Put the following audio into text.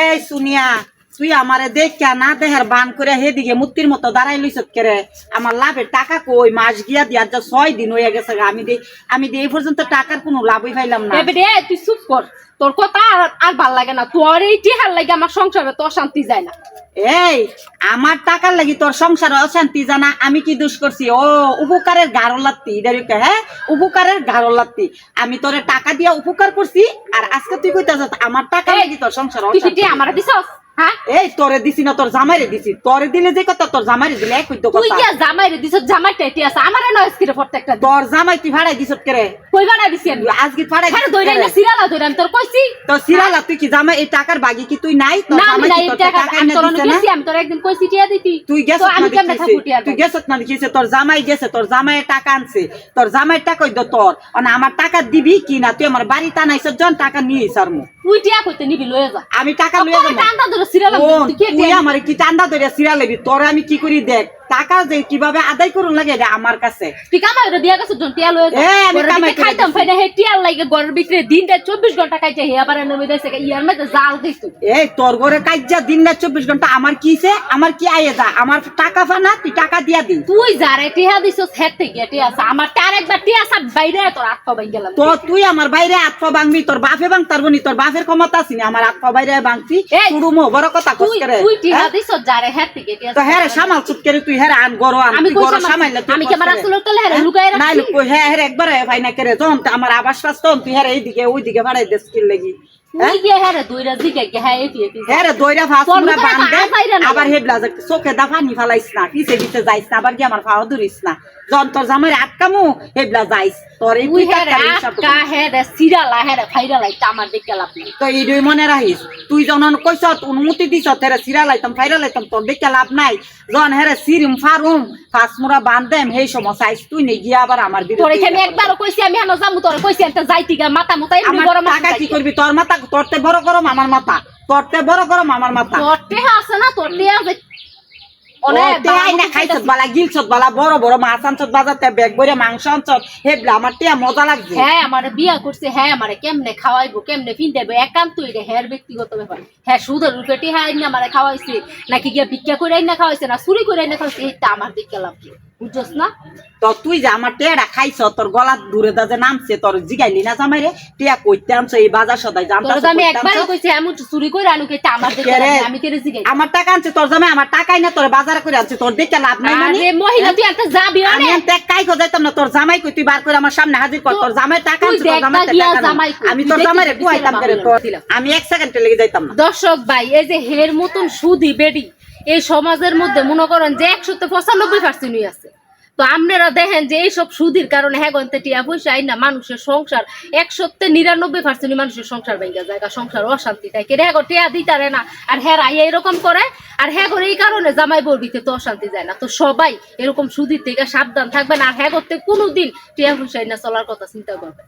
এই শুনিয়া তুই আমারে দেখ না দেহের বান করে হেদিকে মূর্তির মতো দাঁড়াই লইস কেরে আমার লাভের টাকা কই? মাস গিয়া দিয়ার যা ছয় দিন হয়ে গেছে আমি দে আমি দে এই পর্যন্ত টাকার কোনো লাভই পাইলাম না। তুই চুপ কর। তোর কথা আর আর ভালো লাগে না। তোর এই টিহার লাগে আমার সংসারে তো অশান্তি যায় না। এই আমার টাকার লাগি তোর সংসার অশান্তি জানা আমি কি দুষ করছি? ও উপকারের গাঢ় লাত্তি এটার হ্যাঁ? উপকারের গাঢ় লাত্তি। আমি তোরে টাকা দিয়া উপকার করছি আর আজকে তুই কইতাছ আমার টাকা লাগি তোর সংসার আমার দিছস? এই তোরে দিছি না তোর জামাইরে দিছি। তোরে দিলে যে কথা তোর জামাইরে দিলে একই তো তুই কথা। কি জামাই রে দিছস জামাই টাইটি আছে। আমারে নয় স্কিরে প্রত্যেকটা তোর জামাই তুই ভাড়াই দিছত কেরে কই বানা দিছি আমি? আজকে ভাড়াই হ্যাঁ দিছত দইরা কেরে? না সিরালা দইরা আমি তোর কইছি? তো সিরালা তুই কি জামাই এই টাকার বাগি কি তুই নাই? তোর জামাই কি তোর টাকা তোর দিছে না? আমি তোর একদিন কইছি টিয়া দিতি। তুই গেছত না টিয়া তুই গেছত না দেখিছে? তোর জামাই গেছে তোর জামাই টাকা আনছে। তোর জামাই টাকা দো তোর? মানে আমার টাকা দিবি কি না? তুই আমার বাড়ি টানাইছ জন টাকা নিয়ে সারমু তুই টিয়া কইতে নিবি লয়ে যা। আমি টাকা লইয়া তোর যাব টান্দা ধরে তুই কে তুই কি চান্দা ধরে সিরা লবি তোরে আমি কি করি দেখ? টাকা যে কীভাবে আদায় করুন লাগে এটা আমার কাছে। তুই কামাই রে দিয়া জন টিয়া লয়ে এ, আমি কামাই খাইতাম ফাইনা হে টিয়ার লাগে ঘরের ভিতরে দিনটা চব্বিশ ঘণ্টা খাইছে হে আবার নেমে দিয়েছে ইয়ার মধ্যে জাল তুই এই তোর ঘরে কাজ্যা দিন না চব্বিশ ঘণ্টা আমার কি হইছে? আমার কি আয়ে যা? আমার টাকা ফানা তুই টাকা দিয়া দিন। তুই যারে টিয়া দিছস হেতে গিয়ে টিয়া আছে। আমার তার একবার টিয়া সাত বাইরে তোর আত্মা গেলাম। তো তুই আমার বাইরে আত্মা ভাঙবি তোর বাপে ভাঙ তারবো নি তোর বাপের ক্ষমতা আছে না আমার আত্মা বাইরে ভাঙছি। শুরুমো বড় কথা কস তুই করে তুই টিয়া হ্যাঁ? দিছস যারে হেতে গিয়ে টিয়া তো হ্যাঁ সামাল চুপ করে তুই? হ্যাঁ রে আন গরো আন আমি গরো সামাল- আমি কস আমার আসলে তলে হ্যাঁ? লুকায় নাই লুকো হ্যাঁ হ্যাঁ একবার ফাইনা করে যখন তো আমার আবাস পাস তখন তুই হ্যাঁ রে এইদিকে ওইদিকে বাড়াই দেশ কি লাগি। তুই তো। আবার হেবলা যে চোখে দা পানি ফালাইস না পিছে পিছে যাইস না আবার কি আমার ফাওয়া ধরিস না। যখন তোর জামাই আটকামু হেবলা যাইস তোর এই আটকা সিরালা ফাইরালাই আমার দিকে লাভ নেই। তো এইটাই মনে রাখিস তুই যখন কইস অনুমতি দিস হেরে সিরা লাইতাম ফাইরা লাইতাম তোর দেখে লাভ নাই। যখন হেরে সিরিম ফারুম ফাসমুরা বান্ধেম সেই সময় চাইস তুই নে গিয়া আবার আমার তোর বিরুদ্ধে এখানে একবারও কইছি আমি হেন যামু তোর কইছি একটা যাইতি গা মাথা মুতা এমনি আমার বড় মাথা টাকা কি করবি তোর মাথা তোরতে বড় গরম আমার মাথা তোরতে বড় গরম আমার মাথা তোর টেহা আছে না তোর আছে। বড় বড় মাছ আনছত ব্যাগ মাংস আনছত হেবলা আমার টিয়া মজা লাগছে। হ্যাঁ আমার বিয়া করছে হ্যাঁ আমার কেমনে খাওয়াইবো কেমনে একান্ত এটা হ্যাঁ ব্যক্তিগত ব্যাপার। হ্যাঁ সুদের রূপে টেহা আইনা আমার খাওয়াইছে নাকি গিয়া ভিক্ষা করে আইনা খাওয়াইছে না চুরি করে আইনা খাওয়াইছে এটা আমার দিকে লাভ কি? বুঝছস না? তো তুই যে আমার টেয়াটা খাইছ তোর গলা দূরে দা যে নামছে তোর জিগাইলি না জামাই রে? টিয়া কইতে আনছো এই বাজার সদাই তোর জানতাছ তো আমি একবারই কইছি আমি চুরি করে আনু কে আমার দিকে কে রে? লাভ নেই, আমি কেড়ে জিগাই? আমার টাকা আনছে তোর জামাই আমার টাকাই না তোর বাজারে করে আনছে তোর দেখে লাভ নাই মানে? আরে মহিলা তুই একটা যাবি আমি অনেক। কাই কো যাইতাম না তোর জামাই কই? তুই বার করে আমার সামনে হাজির কর তোর জামাই টাকা তুই তোর জামাই টাকা নাই। জামাই কই, আমি তোর দেখি জামাই রে তুই কুয়াইতাম করে তোর আমি এক সেকেন্ডে লেগে যাইতাম না। দর্শক ভাই এই যে হের মতন সুদি বেডি এই সমাজের মধ্যে মনে করেন যে একশোতে পঁচানব্বই পার্সেন্টই আছে। তো আপনারা দেখেন যে এইসব সুদির কারণে হ্যাঁ গন্তে টিয়া পয়সা না মানুষের সংসার একশোতে নিরানব্বই পার্সেন্ট মানুষের সংসার ভেঙে যায় সংসার অশান্তি থাকে হ্যাঁ গো টিয়া দিতারে না আর হ্যাঁ এরকম করে আর হ্যাঁ করে এই কারণে জামাই বর্বিতে তো অশান্তি যায় না। তো সবাই এরকম সুদির থেকে সাবধান থাকবেন। আর হ্যাঁ করতে কোনোদিন টিয়া হুসাইনা চলার কথা চিন্তা করবেন।